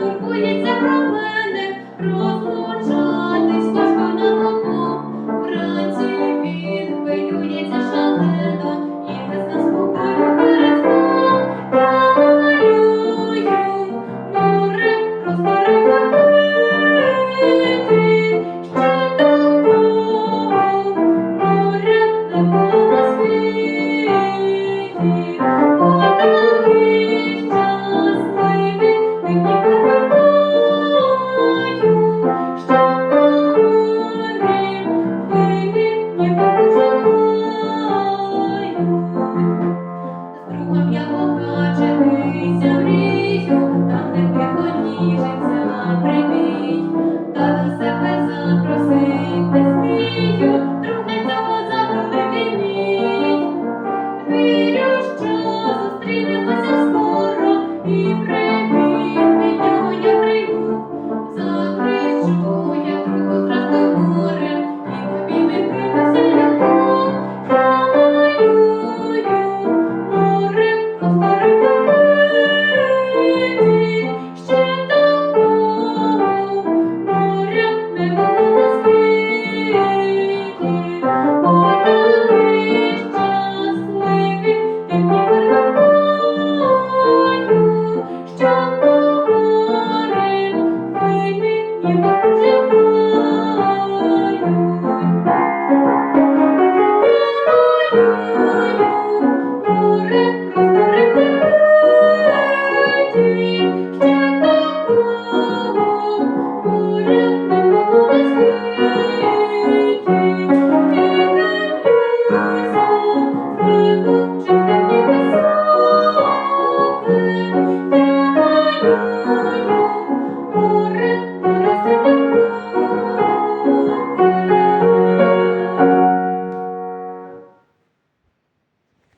турбується про мене, розлучатись